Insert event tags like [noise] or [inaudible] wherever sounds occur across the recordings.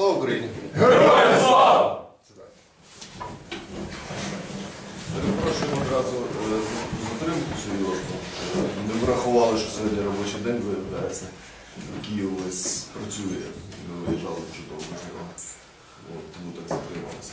Слава Україні! Героям слава! Перепрошуємо одразу е, затримку серйозно. Е, Не врахували, що сьогодні робочий день виявляється. Київ ось працює. Ми виїжджали дуже довго з нього. От, Тому так затрималися.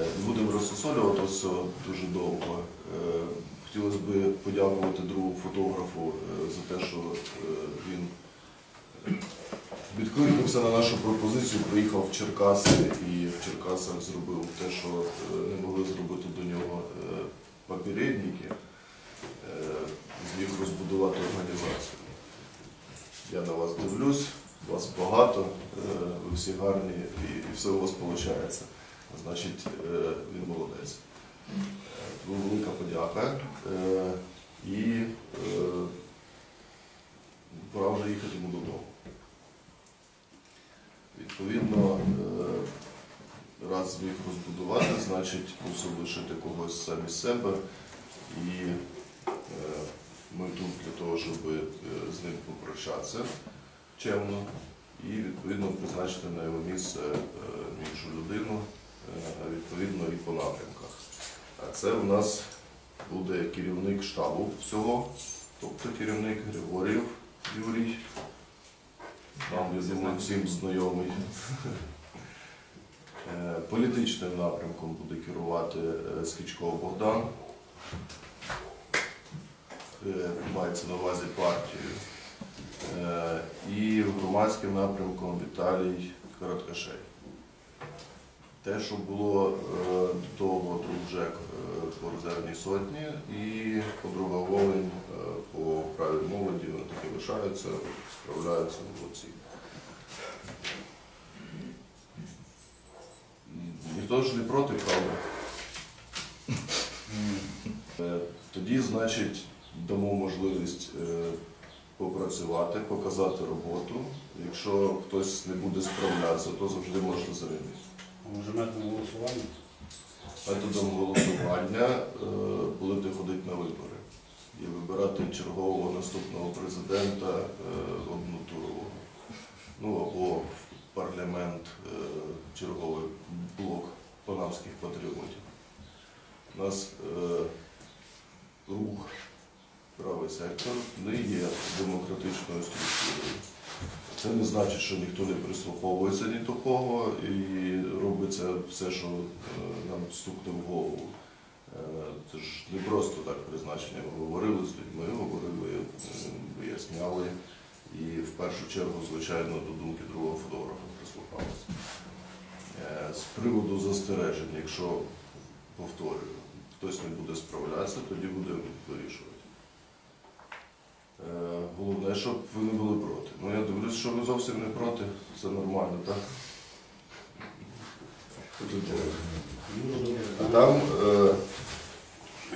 Е, Не будемо розсосолювати все дуже довго. Е, Хотілося б подякувати другу фотографу е, за те, що е, він відкликнувся на нашу пропозицію, приїхав в Черкаси і в Черкасах зробив те, що е, не могли зробити до нього е, попередники, е, зміг розбудувати організацію. Я на вас дивлюсь, вас багато, ви всі гарні і, все у вас виходить. Значить, він молодець. Велика подяка. І е, пора вже їхати йому додому. Відповідно, е, раз зміг розбудувати, значить мусив лишити когось замість себе. І е, ми тут для того, щоб е, з ним попрощатися чемно і відповідно призначити на його місце е, іншу людину, а відповідно і по напрямках. А це у нас буде керівник штабу всього, тобто керівник Григорів Юрій. Нам, я думаю, всім знайомий. Е, Політичним напрямком буде керувати е, Скічков Богдан. Е, Мається на увазі партію. І громадським напрямком Віталій Короткашей. Те, що було до того друг Жек е, по резервній сотні і подруга Волинь по правій молоді, вони таки лишаються, справляються молодці. Ніхто ж не проти, правда? Е, Тоді, значить, дамо можливість е, попрацювати, показати роботу. Якщо хтось не буде справлятися, то завжди можна замінити. Може методом голосування? Методом голосування е, будете ходити на вибори і вибирати чергового наступного президента однотурового. Ну або парламент черговий блок панамських патріотів. У нас е, рух правий сектор не є демократичною структурою. Це не значить, що ніхто не прислуховується ні до кого і робиться все, що е, нам стукне в голову. Е, Це ж не просто так призначення. Ми говорили з людьми, говорили, е, виясняли і в першу чергу, звичайно, до думки другого фотографа прислухалися. Е, З приводу застережень, якщо повторюю, хтось не буде справлятися, тоді будемо вирішувати. Е, Головне, щоб ви не були проти. Ну я дивлюсь, що ви зовсім не проти, це нормально, так? А там е,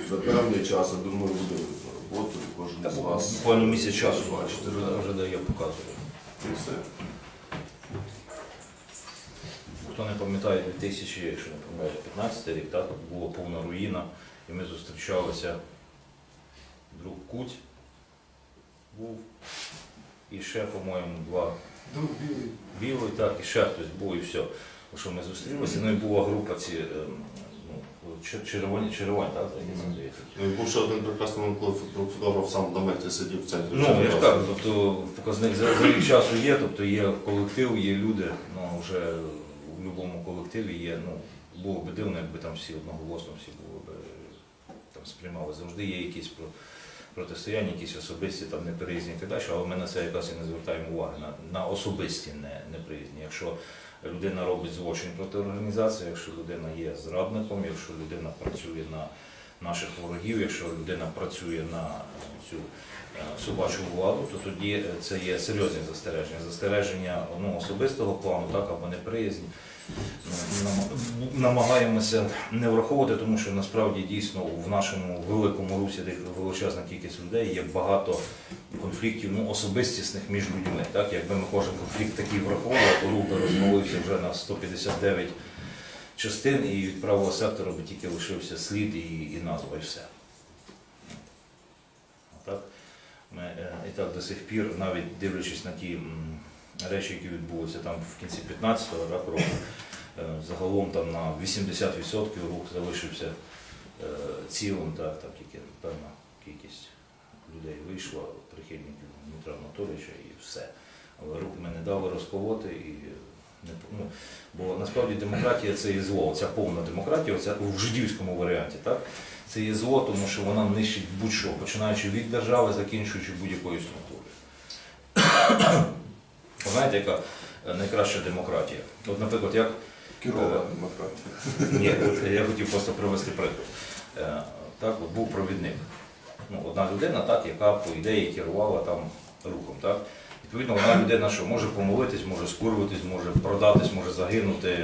за певний час, я думаю, буде роботу, і кожен з вас Буквально місяць часу бачите, вже, вже дає показує. І все. Хто не пам'ятає 2000, якщо не пам'ятаю, 15 рік, так, була повна руїна, і ми зустрічалися друг Куть був, і ще, по-моєму, два білий, так, і ще хтось був, і все. Тому що ми зустрілися, ну і була група ці ем, ну, червоні, червоні, так, так, здається. Ну, і був ще один прекрасний момент, коли фото- фотограф сам на меті сидів в центрі. Ну, я ж кажу, тобто показник за, за рік часу є, тобто є колектив, є люди, ну вже будь-якому колективі є, ну, було б дивно, якби там всі одноголосно всі було б там сприймали. Завжди є якісь про- протистояння, якісь особисті там неприязні і так далі, але ми на це якраз і не звертаємо уваги, на, на особисті не, неприязні. Якщо людина робить злочин проти організації, якщо людина є зрадником, якщо людина працює на наших ворогів, якщо людина працює на цю е, собачу владу, то тоді е, це є серйозні застереження. Застереження ну, особистого плану, так, або неприязні. Ну, Намагаємося не враховувати, тому що насправді дійсно в нашому великому русі, величезна кількість людей, є багато конфліктів ну, особистісних між людьми. Так? Якби ми кожен конфлікт такий враховували, то рух би розвалився вже на 159 частин і від правого сектора би тільки лишився слід і, і назва, і все. Так, ми е, і так до сих пір, навіть дивлячись на ті речі, які відбулися там в кінці 15-го року. Е, Загалом там на 80% рух залишився е, цілим, так, там тільки певна кількість людей вийшла, прихильників Дмитра Анатолійовича і все. Але рух ми не дали розколоти і ну, бо насправді демократія це є зло. Ця повна демократія, оця в жидівському варіанті, так? Це є зло, тому що вона нищить будь-що, починаючи від держави, закінчуючи будь-якою структурою. Знаєте, яка е, найкраща демократія? От, наприклад, як Керована Е, демократія. ні, от я хотів просто привести приклад. Е, Так, от був провідник. Ну, одна людина, так, яка по ідеї керувала там рухом. Так? Відповідно, вона людина, що може помолитись, може скурватись, може продатись, може загинути,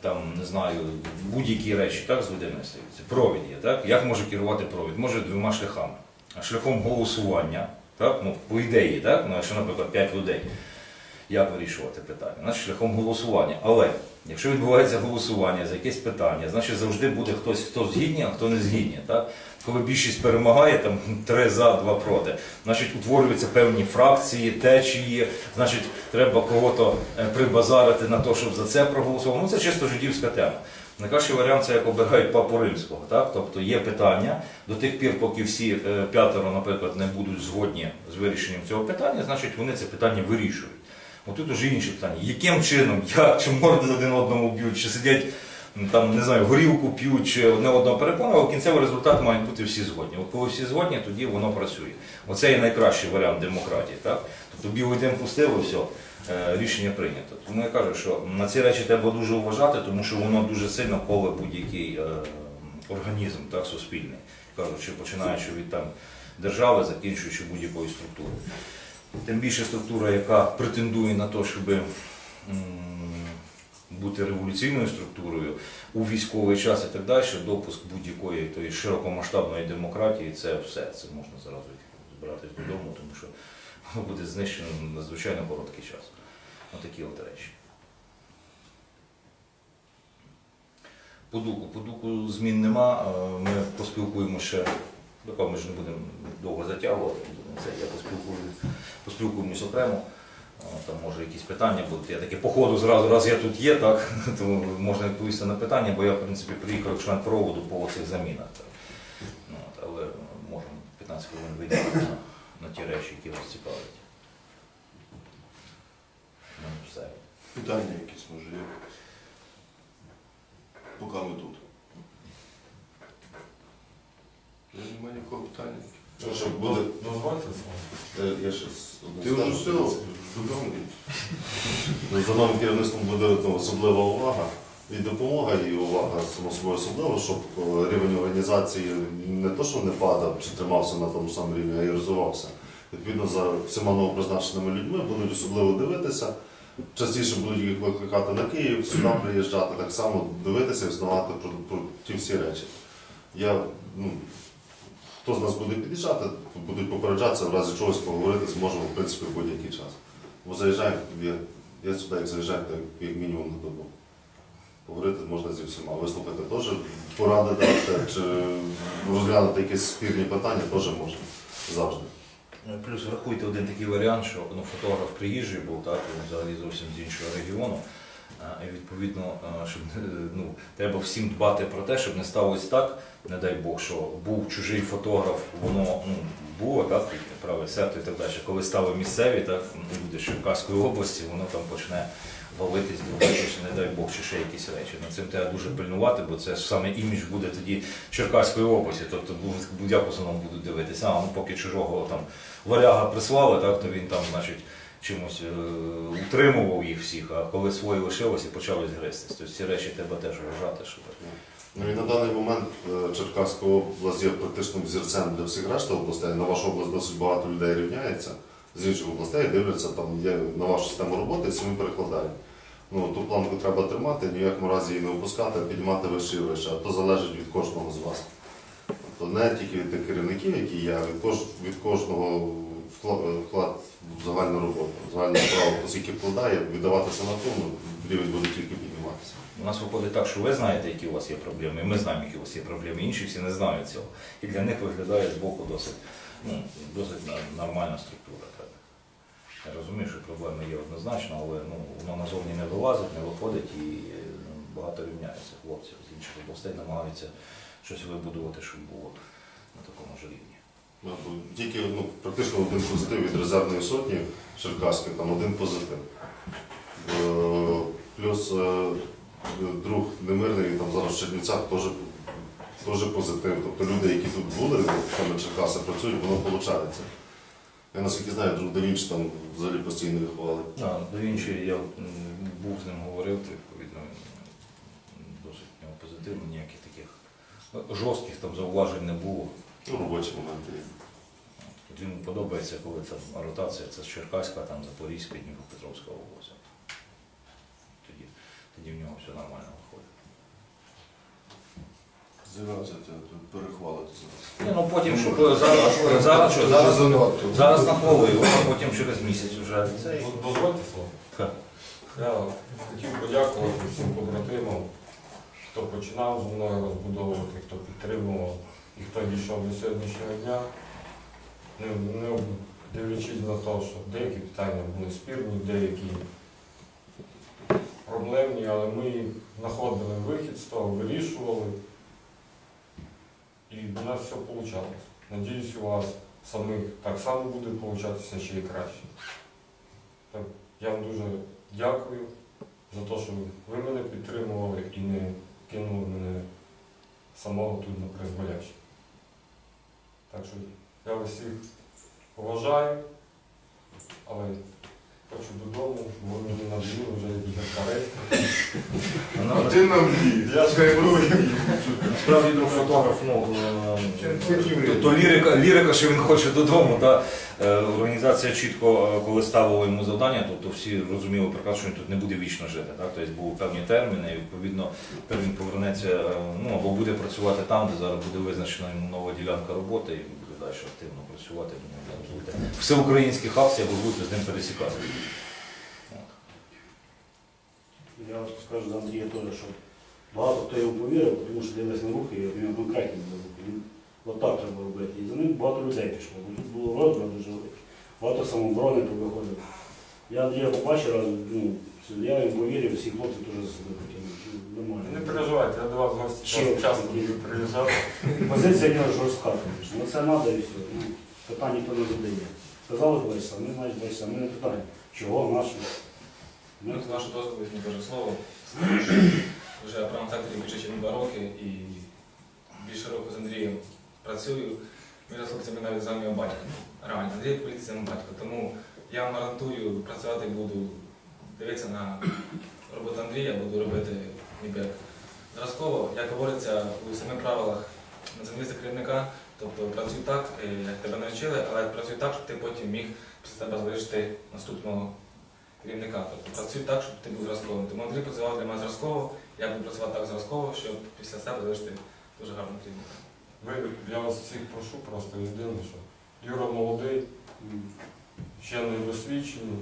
там, не знаю, будь-які речі так, з людиною стаються. Провід є, так? Як може керувати провід? Може двома шляхами. Шляхом голосування, так? Ну, по ідеї, так? Ну, якщо, наприклад, 5 людей як вирішувати питання. Значить, шляхом голосування. Але якщо відбувається голосування за якесь питання, значить завжди буде хтось, хто згідні, а хто не згідні. Так? Коли більшість перемагає, там [laughs] три за, два проти, значить утворюються певні фракції, течії, значить, треба кого-то е, прибазарити на те, щоб за це проголосував. Ну це чисто жидівська тема. Найкращий варіант це як обирають папу римського. Так? Тобто є питання до тих пір, поки всі е, п'ятеро, наприклад, не будуть згодні з вирішенням цього питання, значить вони це питання вирішують. Отут уже інше питання. Яким чином, [laughs] як, чи морди один одному б'ють, чи сидять там, не знаю, горілку п'ють, чи одне одного переконували, кінцевий результат мають бути всі згодні. От коли всі згодні, тоді воно працює. Оце є найкращий варіант демократії. Так? Тобто білий дим пустили, все, е, рішення прийнято. Тому я кажу, що на ці речі треба дуже вважати, тому що воно дуже сильно коле будь-який е, організм так, суспільний. Кажучи, починаючи від там, держави, закінчуючи будь-якою структурою. Тим більше структура, яка претендує на те, щоб бути революційною структурою у військовий час і так далі, допуск будь-якої тої широкомасштабної демократії, це все. Це можна зразу збиратись додому, тому що воно [laughs] буде знищено на надзвичайно короткий час. Отакі от речі. По дуку, по дуку змін нема. е, Ми поспілкуємося ми ж не будемо довго затягувати. Це я поспілкую, поспілкуємось окремо. Там може якісь питання будуть. Я таке по ходу зразу, раз я тут є, так, [laughs] тому можна відповісти на питання, бо я, в принципі, приїхав член проводу по цих замінах. Ну, от, але можемо 15 хвилин виділити на, на ті речі, які вас цікавлять. Ну. Питання якісь може. Поки ми тут. Немає нікого питання. Ну, що буде? Дозвольте Е, Я ще з Ти вже все, додому. Ну, За новим керівництвом буде ну, особлива увага і допомога, і увага само собою особливо, щоб е, рівень організації не то, що не падав чи тримався на тому самому рівні, а й розвивався. Відповідно, за всіма новопризначеними людьми будуть особливо дивитися. Частіше будуть їх викликати на Київ, сюди приїжджати, так само дивитися і взнавати про, про ті всі речі. Я, ну, хто з нас буде під'їжджати, будуть попереджатися, в разі чогось поговорити зможемо, в принципі, в будь-який час. Бо заїжджаємо, я, сюди як заїжджаю, так як мінімум на добу. Поговорити можна зі всіма. Вислухати теж поради дати, чи розглянути якісь спірні питання теж можна. Завжди. Ну, Плюс врахуйте один такий варіант, що ну, фотограф приїжджий був, так, він взагалі зовсім з іншого регіону. І відповідно, щоб ну, треба всім дбати про те, щоб не сталося так, не дай Бог, що був чужий фотограф, воно ну, було, так, правий сектор і так далі. Коли стали місцеві, так, ну, люди з Черкаської області, воно там почне валитись, дивитися, не дай Бог, чи ще якісь речі. Над цим треба дуже пильнувати, бо це саме імідж буде тоді Черкаської області. Тобто будь- будь-яку установу будуть дивитися, а ну, поки чужого там варяга прислали, так, то він там, значить, чимось е, утримував їх всіх, а коли свої лишилися, почали гристись. Тобто ці речі треба теж вважати, що Ну і на даний момент е, Черкаська область є практичним взірцем для всіх решти областей. На вашу область досить багато людей рівняється з інших областей, дивляться, там є на вашу систему роботи і самі перекладають. Ну, ту планку треба тримати, ні в якому разі її не опускати, а піднімати вище і вище. А то залежить від кожного з вас. Тобто не тільки від тих керівників, які а від, кож, від кожного вклад в загальну роботу, в загальну справу, хто скільки вкладає, віддаватися на тому, рівень буде тільки підніматися. У нас виходить так, що ви знаєте, які у вас є проблеми, і ми знаємо, які у вас є проблеми, інші всі не знають цього. І для них виглядає з боку досить, ну, досить нормальна структура. Я розумію, що проблеми є однозначно, але ну, воно назовні не вилазить, не виходить і е, багато рівняється хлопців з інших областей, намагаються щось вибудувати, щоб було на такому ж рівні. Ну, Тільки ну, практично один позитив від резервної сотні Черкаської, там один позитив. Е, Плюс е, друг немирний, там зараз в Чернівцях теж, теж позитив. Тобто люди, які тут були, саме Черкаси працюють, воно виходить. Я наскільки знаю, друг Давінч там взагалі постійно їх хвалить. До Вінчі я був з ним говорив, відповідно досить позитивно, ніяких таких ну, жорстких там зауважень не було. Ну, робочі моменти є. От Йому подобається, коли там ротація, це з Черкаська, там Запорізька, Дніпропетровська область. Тоді, тоді в нього все нормально виходить. З'явився перехвалити зараз. Ні, ну потім, щоб зараз, зараз, що, зараз, зараз на поле, а потім через місяць вже. Це Дозвольте слово. Так. Я хотів подякувати всім побратимам, хто починав зі мною розбудовувати, хто підтримував і хто дійшов до сьогоднішнього дня. Не, не дивлячись на те, що деякі питання були спірні, деякі проблемні, але ми знаходили вихід з того, вирішували. І в нас все вийшло. Надіюсь, у вас самих так само буде получатися ще й краще. Так, я вам дуже дякую за те, що ви мене підтримували і не кинули мене самого тут на призволяще. Так що я усіх всіх поважаю, але хочу додому, бо мені надоїли вже як каретка. Ти нам Я ж Справді друг фотограф, ну, е, то лірика, лірика, що він хоче додому. Та, організація чітко, е, коли ставила йому завдання, тобто всі розуміли прекрасно, що він тут не буде вічно жити. Так? Тобто були певні терміни, і відповідно він повернеться е, ну, або буде працювати там, де зараз буде визначена йому нова ділянка роботи, і буде далі активно працювати. Буде Всеукраїнських акцій, або будете з ним пересікати. Я от скажу за Андрія теж, що багато хто йому повірив, тому що дивились на рухи, і в нього конкретні були. Він отак треба робити. І за ним багато людей пішло. Бо тут було розбрат Багато самооборони повиходило. Я Андрія побачив раз, ну, я йому повірив, всі хлопці теж за себе потягнули. Ну, Нормально. Не переживайте, я до вас гості Ще часто, такі. буду приїжджати. Позиція в нього жорстка, звісно. Ну це треба і все. Ну, питань ніхто не задає. Сказали бойся, ми мають бойся, ми не питаємо. Чого, нашу? Ну, з вашого дозволу, мені каже слово. Вже в правому секторі більше, ніж два роки і більше року з Андрієм працюю. З хлопцями навіть за його батька. Реально, Андрій політиця мій батько. Тому я вам гарантую, працювати буду, дивитися на роботу Андрія, буду робити ніби зразково. Як говориться у самих правилах націоналіста керівника, тобто працюй так, е, як тебе навчили, але працюй так, щоб ти потім міг після себе залишити наступного керівника. Тобто працюй так, щоб ти був зразковим. Тому Андрій працював для мене зразково, я буду працювати так зразково, щоб після себе залишити дуже гарного керівника. Ви, я вас всіх прошу просто єдине, що Юра молодий, ще не досвідчений,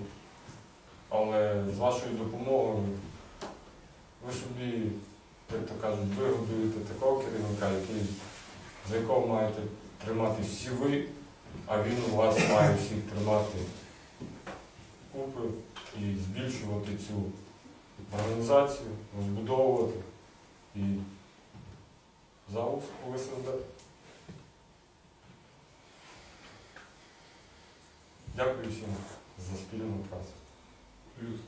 але з вашою допомогою ви собі, як то кажуть, вигодуєте такого керівника, який, за якого маєте тримати всі ви, а він у вас має всіх тримати купи і збільшувати цю організацію, розбудовувати. І заук ОССД. Дякую всім за спільну працю. Плюс.